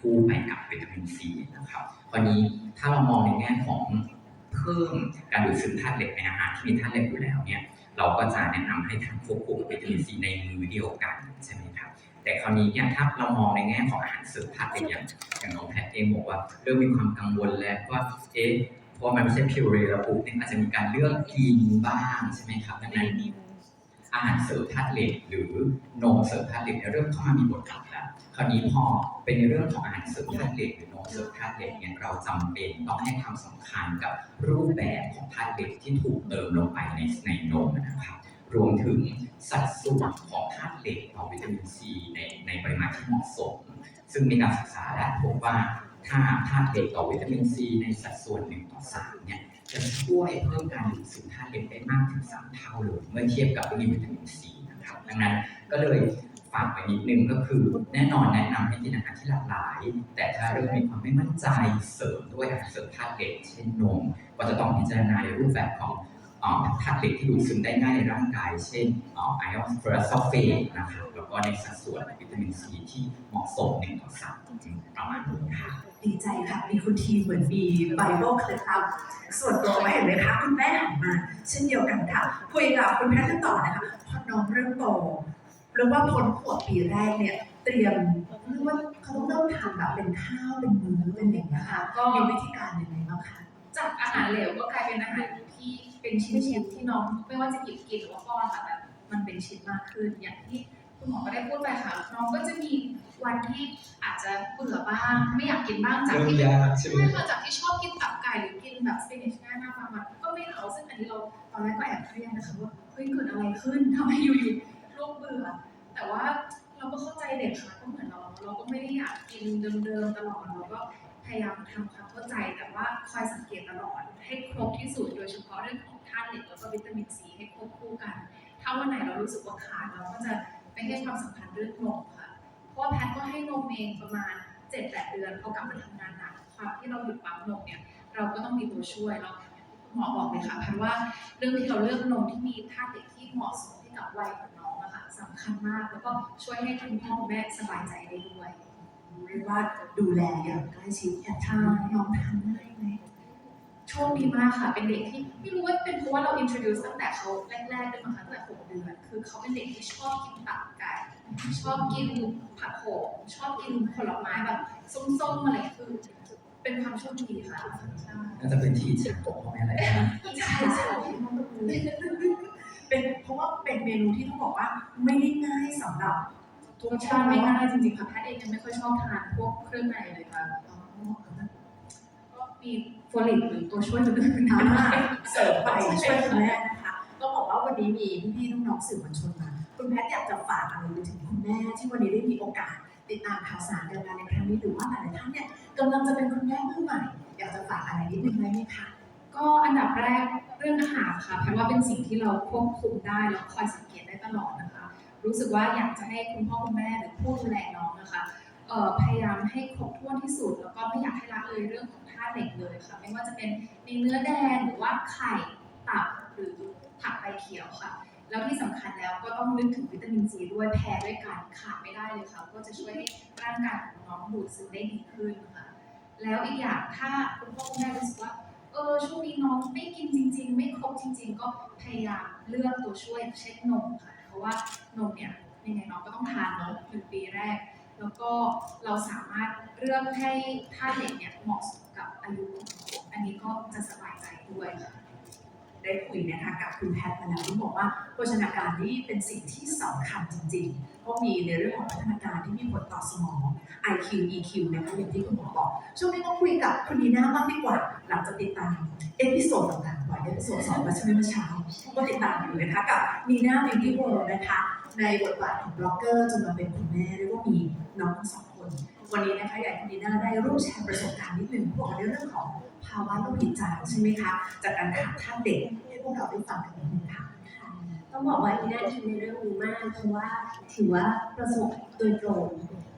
คู่ไปกับวิตามินซีนะครับคราวนี้ถ้าเรามองในแง่ของเพิ่มการดูดซึมธาตุเหล็กในอาหารที่มีธาตุเหล็กอยู่แล้วเนี่ยเราก็จะแนะนำให้ทานควบคู่กับวิตามินซีในมือเดียวกันใช่ไหมครับแต่คราวนี้เนี่ยถ้าเรามองในแง่ของอาหารเสริมธาตุเหล็กอย่างอย่างน้องแพทเองบอกว่าเริ่มมีความกังวลแล้วว่าเอ๊ะเพราะมันไม่ใช่พิวเรแล้วปุ๊บเนี่ยอาจจะมีการเลือกกินบ้างใช่ไหมครับดังนั้น อาหารเสริมธาตุเหล็กหรือนมเสริมธาตุเหล็กเนี่ยเริ่มเข้ามามีบทบาทแล้วคราวนี้พอเป็นในเรื่องของอาหารเสริมธาตุเหล็กหรือนมเสริมธาตุเหล็กเนี่ยเราจำเป็นต้องให้ความสำคัญกับรูปแบบของธาตุเหล็กที่ถูกเติมลงไปในในนมนะครับรวมถึงสัดส่วนของธาตุเหล็กต่อวิตามินซีในในปริมาณที่เหมาะสม ซึ่งมีการศึกษาและพบว่าถ้าธาตุเหล็กต่อวิตามินซีในสัดส่วน1ต่อ3เนี่ย จะช่วยเพิ่มการดูดซึมธาตุเหล็กได้มากถึงสามเท่าเลยเมื่อเทียบกับวิตามินซีนะครับดังนั้นก็เลยฝากไปนิดนึงก็คือแน่นอนแนะนำให้กินอาหารที่หลากหลาย แต่ถ้าเริ่มมีความไม่มั่นใจเสริมด้วยอาหารเสริมธาตุเหล็กเช่นนม ก็จะต้องพิจารณาในรูปแบบของ ธาตุเหล็กที่ดูดซึมได้ง่ายในร่างกาย เช่นไอออนเฟอร์ซัลเฟตนะครับแล้วก็ในสัดส่วนวิตามินซีที่เหมาะสม1ต่อ3ประมาณนี้ค่ะดีใจค่ะมีคุณทีเหมือนมีไบเบิลเคล็ดลับส่วนตัวไม่เห็นเลยคะคุณแม่หันมาเช่นเดียวกันค่ะคุยกับคุณแพทย์กันต่อนะคะพอน้องเริ่มโตเรียกว่าพ้นขวบปีแรกเนี่ย เตรียมเรียกว่าเขาต้องเริ่มทานแบบเป็นข้าวเป็นมื้อเป็นอย่างนี้ยค่ะก็มีวิธีการยังไงบ้างคะจากอาหารเหลวก็กลายเป็นอาหารที่ เป็นชิ้นๆที่น้องไม่ว่าจะหยิบกินหรือว่าป้อนค่ะแต่มันเป็นชิ้นมากขึ้นอย่างที่คุณหมอก็ได้พูดไปค่ะน้องก็จะมีวันที่อาจจะเบื่อบ้าง ไม่อยากกินบ้างจากเริ่มที่ยากใช่ไหมใช่ค่ะจากที่ชอบกินตับไก่หรือกินแบบสเปนิชง่ายมากบางวันก็ไม่เอาซึ่งอันนี้เราตอนแรกก็แอบเครียดนะคะว่าเฮ้ยเกิดอะไรขึ้นทำไมอยู่ๆลูกเบื่อ แต่ว่าเราก็เข้าใจเด็กค่ะก็เหมือนเราเราก็ไม่ได้อยากกินเดิมๆตลอดเราก็พยายามทำความเข้าใจแต่ว่าคอยสังเกตตลอดให้ครบที่สุดโดยเฉพาะเรื่องของธาตุ เหล็กแล้วก็วิตามินซีให้ควบคู่กัน ถ้าวันไหนเรารู้สึกว่าขาดเราก็จะไปให้ความสำคัญเรื่องนมค่ะ เพราะว่าแพทย์ก็ให้นมเองประมาณ 7-8 เดือนพอกลับมาทำงานหนักความที่เราหยุดปั๊มนมเนี่ยเราก็ต้องมีตัวช่วยแล้วคุณหมอบอกเลยค่ะแพทย์ว่าเรื่องที่เราเลือกนมที่มีธาตุเหล็กที่เหมาะสมให้กับวัยของน้องอะค่ะสำคัญมากแล้วก็ช่วยให้คุณพ่อคุณแม่สบายใจได้ด้วยเรียกว่าดูแลอย่างใกล้ชิดแอบทานน้องทานได้ไหมโชคดีมากค่ะ เป็นเด็กที่ไม่รู้ว่า เป็นเพราะว่าเรา introduce ตั้งแต่เขาแรกๆด้วยมั้งคะตั้งแต่หกเดือน คือเขาเป็นเด็กที่ชอบกินตับไก่ ชอบกินผักโขมชอบกินผลไม้แบบส้มๆอะไรคือเป็นความโชคดีค่ะใช่น่าจะเป็นที่เช็คของพ่อแม่อะไรนะใช่ใช่เป็นเพราะว่าเป็นเมนูที่ต้องบอกว่าไม่ได้ง่ายสำหรับรสชาติไม่ง่ายจริงๆค่ะแพทย์เองยังไม่ค่อยชอบทานพวกเครื่องในเลยค่ะก็ มีโฟลิกหรือตัวช่วยอื่นๆอ่าได้เสริมไปช่วยคุณแม่นะคะก็บอกว่าวันนี้มีพี่ๆน้องๆสื่อมวลชนมา คุณแพทย์อยากจะฝากอะไรไปถึงคุณแม่ที่วันนี้ได้มีโอกาส ติดตามข่าวสารการงานในครั้งนี้หรือว่าหลายๆท่านเนี่ยกำลังจะเป็นคุณแม่มือใหม่ อยากจะฝากอะไรนิดนึงไหมไหมคะก็อันดับแรกเรื่องอาหารค่ะแพทย์ว่าเป็นสิ่งที่เราควบคุมได้แล้วคอยสังเกตได้ตลอดนะคะ รู้สึกว่าอยากจะให้คุณพ่อคุณแม่หรือผู้ดูแลน้องนะคะเอ่อพยายามให้ครบถ้วนที่สุด แล้วก็ไม่อยากให้ละเลยเรื่องของธาตุ เหล็กเลยค่ะ ไม่ว่าจะเป็นในเนื้อแดงหรือว่าไข่ตับหรือผักใบเขียวค่ะ แล้วที่สำคัญแล้วก็ต้องนึกถึงวิตามินซีด้วยแพรด้วยกันขาดไม่ได้เลยค่ะ ก็จะช่วยให้ร่างกายของน้องดูดซึมได้ดีขึ้นค่ะ แล้วอีกอย่างถ้าคุณพ่อคุณแม่รู้สึกว่าเออช่วงนี้น้องไม่กินจริง ๆ ไม่ครบจริง ๆ ก็พยายามเลือกตัวช่วยเช่นนมค่ะ เพราะว่านมเนี่ยยังไงน้องก็ต้องทานเนาะหนึ่งปีแรก แล้วก็เราสามารถเลือกให้ธาตุเหล็กเนี่ยเหมาะสมกับ อายุอันนี้ก็จะสบายใจด้วย ได้คุยนะคะกับคุณแพทย์มาแล้วที่บอกว่าโภชนาการนี่เป็นสิ่งที่สำคัญจริงๆเพราะมีในเรื่องของพัฒนาการที่มีผลต่อสมอง IQ EQ นะคะอย่างที่คุณหมอบอก ช่วงนี้ต้องคุยกับคุณนีน่าบ้างดีกว่า หลังจากติดตามเอพิโซดต่างๆบ่อยเอพิโซดสองมาใช่ไหมเมื่อเช้าก็ติดตามอยู่นะคะกับนีน่าบิวตี้เวิลด์นะคะ ในบทบาทของบล็อกเกอร์จนมาเป็นคุณแม่เรียกว่ามีน้องสอง วันนี้นะคะอยากให้คุณนีน่าได้ร่วมแชร์ประสบการณ์นิดหนึ่งพวกในเรื่องของภาวะโลหิตจใช่ไหมคะ จากการขาดธาตุเด็กให้พวกเราได้ฟังกันนิดนึงค่ะ ต้องบอกว่าอีน่าทำในเรื่องนี้มากเพราะว่าถือว่าประสบโดยตรง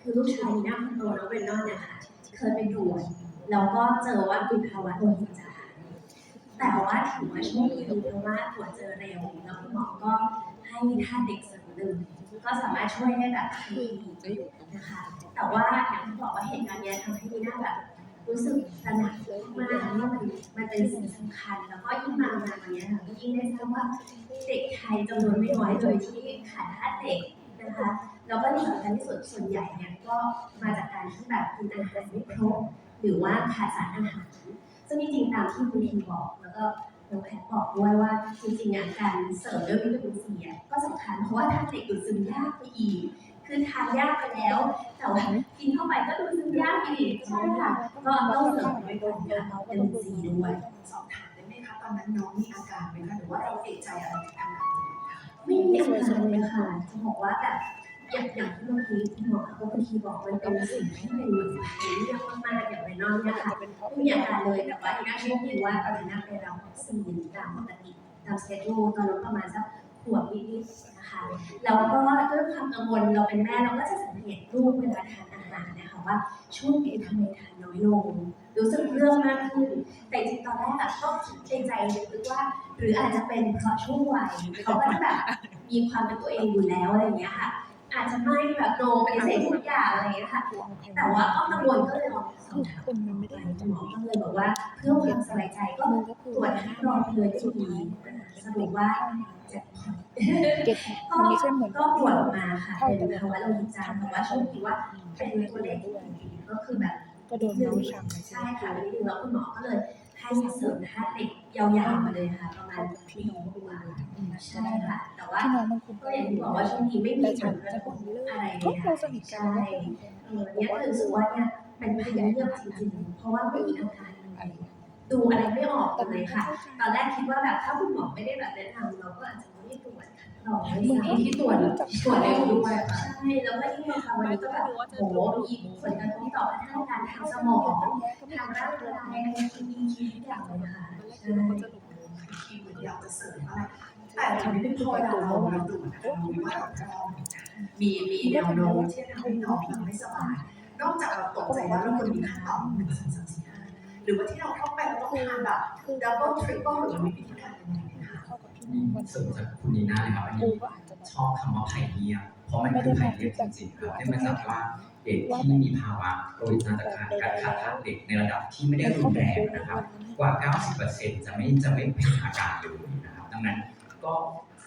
คือลูกชายอีน่าคนโตน้องเบรนนอนเนี่ยค่ะเคยไปตรวจแล้วก็เจอว่าเป็นภาวะโลหิตจแต่ว่าถือว่าโชคดีเพราะว่าตรวจเจอเร็วแล้วคุณหมอก็ให้ธาตุเด็กเสริมห นึ่งก็สามารถช่วยได้แบบทันทีนะคะแต่ว่าอย่างที่บอกว่าเหตุการณ์เนี้ยทำให้มีหน้าแบบรู้สึกตระหนักมากว่ามันมันเป็นสิ่งสำคัญ แล้วก็ยิ่งมางานวันเนี้ยค่ะก็ยิ่งได้ทราบว่าเด็กไทยจำนวนไม่น้อยเลยที่ขาดธาตุเหล็กนะคะแล้วก็ที่สำคัญที่สุดส่วนใหญ่เนี่ยก็มาจากการที่แบบกินอาหารไม่ครบหรือว่าขาดสารอาหารซึ่งจริงๆตามที่คุณทีบอกแล้วก็ น้องแพทบอกด้วยว่าจริงๆอะการเสริมด้วยวิตามินซีอะก็สำคัญเพราะว่าธาตุเหล็กดูดซึมยากไปอีก คือทานยากไปแล้ว แต่ว่ากินเข้าไปก็ดูดซึมยากอีกใช่ค่ะก็ต้องเสริมด้วยการทานวิตามินซีด้วยสอบถามได้ไหมคะตอนนั้นน้องมีอาการไหมคะหรือว่าเราเอกใจอะไรถึงทำแบบนี้คะไม่มีอาการเลยค่ะจะบอกว่าแบบ อย่างอย่างที่เมื่อกี้คุณหมอเขาคุณทีบอกมันเป็นสิ่งที่เป็นเรื่องมากๆอย่างไรนอกเนี่ยค่ะไม่มีอาการเลยแต่ว่าที่น่าโชคดีว่าตอนนั้นไปรับวัคซีนตามปกติตามสเกจดูตอนนั้นประมาณสักขวบนิดๆนะคะแล้วก็ด้วยความกังวลเราเป็นแม่เราก็จะสังเกตลูกเวลาทานอาหารนะคะว่าช่วงนี้ทำไมทานน้อยลงรู้สึกเรื่องมากขึ้น แต่จริงๆตอนแรกอะก็คิดในใจลึกว่า หรืออาจจะเป็นเพราะช่วงวัยเขาก็จะแบบมีความเป็นตัวเองอยู่แล้วอะไรอย่างเงี้ยค่ะ อาจจะไม่แบบโนปฏิเสธทุกอย่างอะไรอย่างเงี้ยค่ะ แต่ว่าก็กังวลก็เลยลองสอบถามคนมันไม่ได้หมอก็เลยบอกว่าเพื่อความสบายใจก็มันก็คือตรวจคัดกรองไปเลยก็ดีสรุปว่าแจ็คพอตเก็ตมันไม่ใช่เหมือนก็ตรวจออกมาค่ะเป็นภาวะโลหิตจางแต่ว่าโชคดีว่าเป็นตัวเลขที่ดีก็คือแบบก็โดนน้องช้ำเลยใช่ค่ะแล้วทีแล้วคุณหมอก็เลย ให้เสริมธาเหล็กยาวๆมาเลยค่ะประมาณปีกว่าใช่ค่ะ แต่ว่าก็อย่างที่บอกว่าช่วงนี้ไม่มีแต่ผลกระทบอกบอะไรเลยค่ะใช่เออเนี่ยคือรู้สึกว่าเนี่ยเป็นพยาเลือกจริงๆ เพราะว่าไม่มีอาการอะไรดูอะไรไม่ออกเลยค่ะ ตอนแรกคิดว่าแบบถ้าคุณหมอไม่ได้แบบแนะนำเราก็อาจจะไม่ตรวจ คัดกรองไม่ที่ตรวจตรวจเร็วด้วยค่ะใช่แล้วก็ยิ่งมาคราวนี้ก็แบบโอ้โหมีผลกระทบต่อพัฒนาการทางสมองทางร่างกายมีคิดทุกอย่างเลยค่ะใช่ทีมอยากจะเสริมอะไรแต่ทำให้พอเราเราเราดูนะคะเราว่าเรามีมีแนวโน้มที่จะทำให้น้องไม่สบายนอกจากเราตกใจแล้วเราควรมีขั้นตอนหนึ่งสองสามสี่ห้าหรือว่าที่เราเข้าไปเราต้องทานแบบดับเบิลทริปเปิลหรือมีวิธีการยังไง สริมจากคุณนีน่าเลยครับอันกูนี้ก็อาจจะแบบชอบคำว่าไผ่เงียบเพราะมันคือไผ่เงียบจริงๆครับเนื่องมาจากว่าเด็กที่มีภาวะโรคนาจากการการขาดธาตุเหล็กในระดับที่ไม่ได้รุนแรงนะครับ กว่า 90%จะไม่จะไม่เป็นอาการเลยนะครับ ดังนั้นก็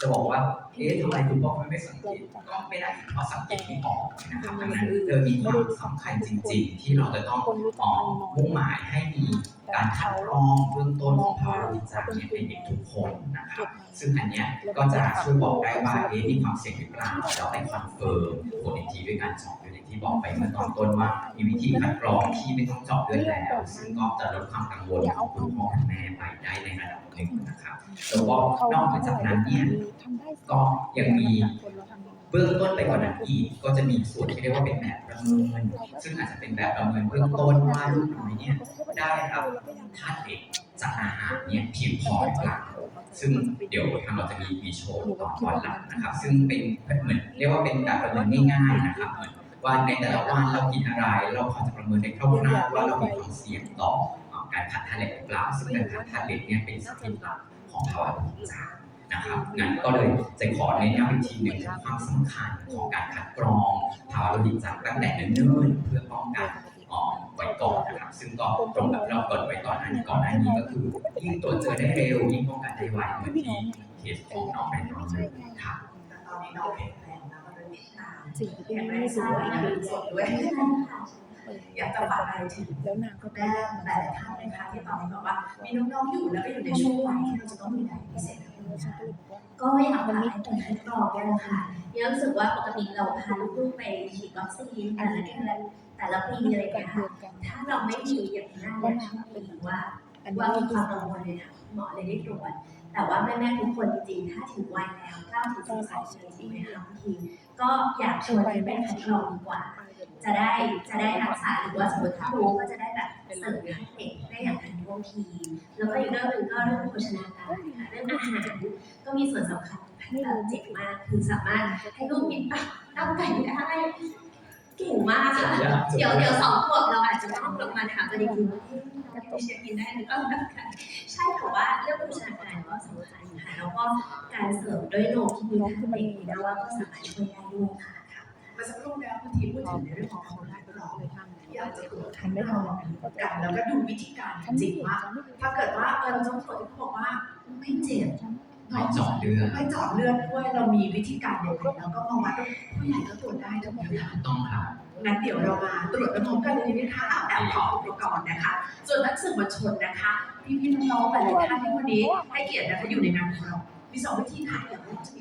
จะบอกว่า เอ๊ะทำไมคุณพ่อไม่สังเกตก็ไม่ได้เพราะสังเกตไม่ออกนะครับดังนั้นเออมีความสำคัญจริง ๆ ที่เราจะต้องคนรู้จัอ๋กอน้อยมุ่งหมายให้มีการคัดกรองเบื้องต้นของภาวะโลหิตจางเนี่ยในเด็กทุกคนนะครับซึ่งอันเนี้ยก็จะช่วยบอกได้ว่าเอ๊ะมีความเสี่ยงหรือเปล่าแล้วไปคอนเฟิร์มผลอีกทีด้วยการเจาะเลือดอย่างที่บอกไปเมื่อตอนต้นว่ามีวิธีคัดกรองที่ไม่ต้องเจาะเลือดแล้ว ซึ่งก็จะลดความกังวลของคุณพ่อคุณแม่ไปได้ในระดับหนึ่งนะครับแล้วก็นอกจากนั้นเนี่ยทำได้ก็ยังมีเบื้องต้นไปกว่านั้นอีกก็จะมีส่วนที่เรียกว่าเป็นแบบประเมิน ซึ่งอาจจะเป็นแบบประเมินเบื้องต้นว่าลูกน้อยเนี่ยได้รับธาตุเหล็กจากอาหารเนี่ยเพียงพอหรือเปล่าซึ่งเดี๋ยวทางเราจะมีมีโชว์ตอนตอนหลังนะครับ ซึ่งเป็นเหมือนเรียกว่าเป็นการประเมินง่ายๆนะครับเหมือนว่าในแต่ละวันเรากินอะไร เราพอจะประเมินได้คร่าวๆว่าเรามีความเสี่ยงต่อการขาดธาตุเหล็กหรือเปล่าซึ่งการขาดธาตุเหล็กเนี่ยเป็นสาเหตุหลักของภาวะโลหิตจาง นะครับงั้นก็เลยจะขอเน้นย้ำอีกทีหนึ่งถึงความสำคัญของการคัดกรองภาวะโลหิตจางตั้งแต่เนิ่นๆเพื่อป้องกันออกไว้ก่อนนะครับซึ่งก็ตรงกับที่เราเปิดไว้ก่อนหน้านี้ก่อนหน้านี้ก็คือยิ่งตรวจเจอได้เร็วยิ่งป้องกันได้ไวเหมือนที่เคสของน้องในตอนนี้ครับแต่ตอนนี้น้องแข็งแรงแล้วก็เลยติดตามสิ่งที่แข็งแรไม่งรู้สวยว่าอีกสดด้วยใช่ค่ะอยากจะฝากอะไรถึงแล้วนางก็แม่หลายๆท่านนะคะที่ตอนนี้บอกว่ามีน้องๆอยู่แล้วก็อยู่ในช่วงวัยที่เราจะต้องมี ก็เลยบอกว่าก็อยากฝากให้เป็นคัดกรองเนี่ยแหละค่ะเนี่ยรู้สึกว่าปกติเราพาลูกๆไปฉีดวัคซีนแต่ละเดือนแต่ละปีอะไรอย่างกัเงี้นยเดืค่ะอนกันถ้าเราไม่มีอย่างนี้นะเนี่ยชอบเป็นว่าอันนี้ว่าก็มีคคือวามกังวลเลยค่ะหมอเลยได้ตรวจแต่ว่าแม่ๆทุกคนจริงๆถ้าถึงวัยแล้วเก้าถึงสิบสองปีจริงไหมคะบางทีก็อยากชวนไปเป็นคัดกรองดีกว่า จะได้จะได้รักษาหรือว่าสมมติถ้ารู้ก็จะได้แบบเสริมให้เด็กได้อย่างทันท่วงที แล้วก็อีกเรื่องหนึ่งก็เรื่องโภชนาการค่ะเรื่องอาหารก็มีส่วนสำคัญเอ่อเจ๋งมากคือสามารถให้ลูกกินตับตับไก่ได้เก่งมากค่ะเดี๋ยวเดี๋ยวสองขวบเราอาจจะต้องลงมาถามกันอีกทีว่าเอ๊ะเราจะเชียร์กินได้หรือเปล่านะคะใช่แต่ว่าเรื่องโภชนาการก็สำคัญค่ะแล้วก็การเสริมด้วยนมที่มีธาตุเหล็กนะว่าก็สามารถช่วยได้ด้วยค่ะเมื่อสักครู่แล้วคุณทีพูดถึงในเรื่องของความรักเราอยากจะตรวจทันไม่ทันกันแล้วก็ดูวิธีการจริงว่าถ้าเกิดว่าเออเราจะตรวจที่บอกว่าไม่เจ็บไม่เจาะเลือดไม่เจาะเลือดด้วยเรามีวิธีการยังไงแล้วก็มาวัดผู้ใหญ่ก็ตรวจได้ทั้งหมดเลยต้องครับงั้นเดี๋ยวเรามาตรวจพร้อมกันเลยนะคะเอาแบบขออุปกรณ์นะคะ ส่วนนักสื่อมวลชนนะคะ พี่ๆน้องๆหลายๆท่านที่วันนี้ให้เกียรตินะคะอยู่ในงานของเรามีสองวิธีค่ะอย่างแรกจะมี